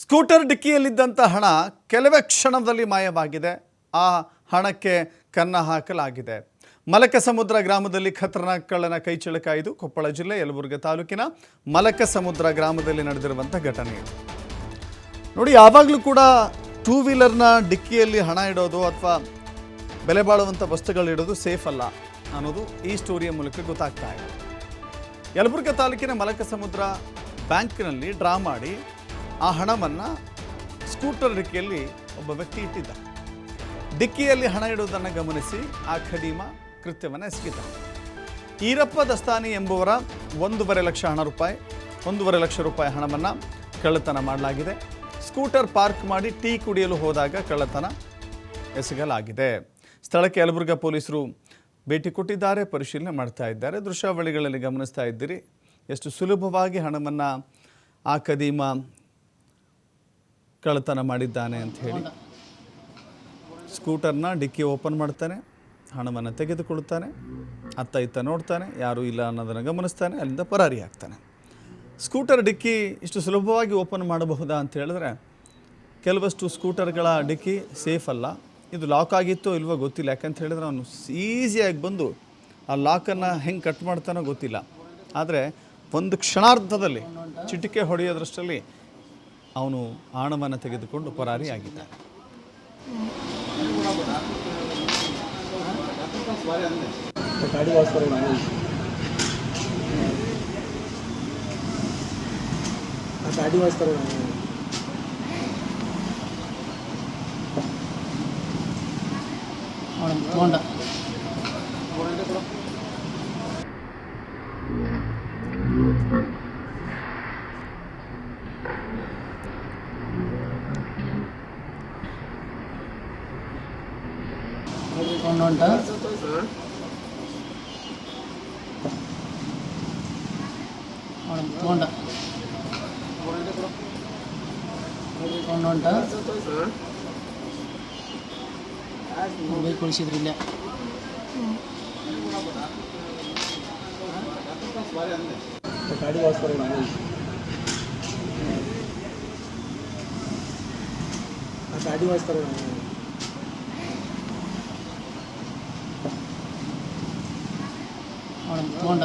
Scooter ಡಿಕ್ಕಿಯಲ್ಲಿದ್ದಂಥ ಹಣ ಕೆಲವೇ ಕ್ಷಣದಲ್ಲಿ ಮಾಯವಾಗಿದೆ. ಆ ಹಣಕ್ಕೆ ಕನ್ನ ಹಾಕಲಾಗಿದೆ. ಮಲಕ ಸಮುದ್ರ ಗ್ರಾಮದಲ್ಲಿ ಖತರ್ನಾಕ್ ಕಳ್ಳನ ಇದು. ಕೊಪ್ಪಳ ಜಿಲ್ಲೆ, ಯಲಬುರ್ಗ ತಾಲೂಕಿನ ಮಲಕ ಸಮುದ್ರ ಗ್ರಾಮದಲ್ಲಿ ನಡೆದಿರುವಂಥ ಘಟನೆ ನೋಡಿ, ಯಾವಾಗಲೂ ಕೂಡ ಟೂ ವೀಲರ್ನ ಡಿಕ್ಕಿಯಲ್ಲಿ ಹಣ ಇಡೋದು ಅಥವಾ ಬೆಲೆ ಬಾಳುವಂಥ ವಸ್ತುಗಳಿಡೋದು ಸೇಫ್ ಅಲ್ಲ ಅನ್ನೋದು ಈ ಸ್ಟೋರಿಯ ಮೂಲಕ ಗೊತ್ತಾಗ್ತಾ ಇದೆ. ಯಲಬುರ್ಗ ತಾಲೂಕಿನ ಮಲಕ ಸಮುದ್ರ ಬ್ಯಾಂಕ್ನಲ್ಲಿ ಡ್ರಾ ಮಾಡಿ ಆ ಹಣವನ್ನು ಸ್ಕೂಟರ್ ಡಿಕ್ಕಿಯಲ್ಲಿ ಒಬ್ಬ ವ್ಯಕ್ತಿ ಇಟ್ಟಿದ್ದ. ಡಿಕ್ಕಿಯಲ್ಲಿ ಹಣ ಇಡುವುದನ್ನು ಗಮನಿಸಿ ಆ ಖದೀಮ ಕೃತ್ಯವನ್ನು ಎಸಗಿದ್ದ. ಈರಪ್ಪ ದಸ್ತಾನಿ ಎಂಬುವರ ಒಂದೂವರೆ ಲಕ್ಷ ಹಣ ರೂಪಾಯಿ, ಒಂದೂವರೆ ಲಕ್ಷ ರೂಪಾಯಿ ಹಣವನ್ನು ಕಳ್ಳತನ ಮಾಡಲಾಗಿದೆ. ಸ್ಕೂಟರ್ ಪಾರ್ಕ್ ಮಾಡಿ ಟೀ ಕುಡಿಯಲು ಹೋದಾಗ ಕಳ್ಳತನ ಎಸಗಲಾಗಿದೆ. ಸ್ಥಳಕ್ಕೆ ಯಲಬುರ್ಗಾ ಪೊಲೀಸರು ಭೇಟಿ ಕೊಟ್ಟಿದ್ದಾರೆ, ಪರಿಶೀಲನೆ ಮಾಡ್ತಾ ಇದ್ದಾರೆ. ದೃಶ್ಯಾವಳಿಗಳಲ್ಲಿ ಗಮನಿಸ್ತಾ ಇದ್ದೀರಿ, ಎಷ್ಟು ಸುಲಭವಾಗಿ ಹಣವನ್ನು ಆ ಕದೀಮ ಕಳ್ಳತನ ಮಾಡಿದ್ದಾನೆ ಅಂತ ಹೇಳಿ ಸ್ಕೂಟರ್ನ ಡಿಕ್ಕಿ ಓಪನ್ ಮಾಡ್ತಾನೆ, ಹಣವನ್ನು ತೆಗೆದುಕೊಳ್ತಾನೆ ಅತ್ತ ಇತ್ತ ನೋಡ್ತಾನೆ, ಯಾರೂ ಇಲ್ಲ ಅನ್ನೋದನ್ನು ಗಮನಿಸ್ತಾನೆ, ಅಲ್ಲಿಂದ ಪರಾರಿ ಆಗ್ತಾನೆ. ಸ್ಕೂಟರ್ ಡಿಕ್ಕಿ ಇಷ್ಟು ಸುಲಭವಾಗಿ ಓಪನ್ ಮಾಡಬಹುದಾ ಅಂತ ಹೇಳಿದ್ರೆ, ಕೆಲವಷ್ಟು ಸ್ಕೂಟರ್ಗಳ ಡಿಕ್ಕಿ ಸೇಫ್ ಅಲ್ಲ, ಇದು ಲಾಕ್ ಆಗಿತ್ತೋ ಇಲ್ವೋ ಗೊತ್ತಿಲ್ಲ, ಯಾಕಂತ ಹೇಳಿದ್ರೆ ಅವನು ಈಸಿಯಾಗಿ ಬಂದು ಆ ಲಾಕನ್ನು ಹೆಂಗೆ ಕಟ್ ಮಾಡ್ತಾನೋ ಗೊತ್ತಿಲ್ಲ. ಆದರೆ ಒಂದು ಕ್ಷಣಾರ್ಧದಲ್ಲಿ ಚಿಟಿಕೆ ಹೊಡೆಯೋದ್ರಷ್ಟರಲ್ಲಿ ಅವನು ಹಣವನ್ನು ತೆಗೆದುಕೊಂಡು ಪರಾರಿ ಆಗಿದ್ದಾನೆ. ಗಾಡಿ ವಾಸ್ತಾರೆ ನಾನು ಆ ಗಾಡಿ ವಾಸ್ತಾರೆ ನಾನು ತಗೊಂಡ ತಗೊಂಡು ಉಂಟ ತಗೊಂಡ. ತಗೊಂಡು ಉಂಟ ಮೊಬೈಲ್ ಕಳಿಸಿದ್ರಿ ಇಲ್ಲೇ. ಗಾಡಿ ವಾಸ್ತಾರೆ ಗಾಡಿ ವಾಸ್ತಾರೆ ನಾನು ತಗೊಂಡ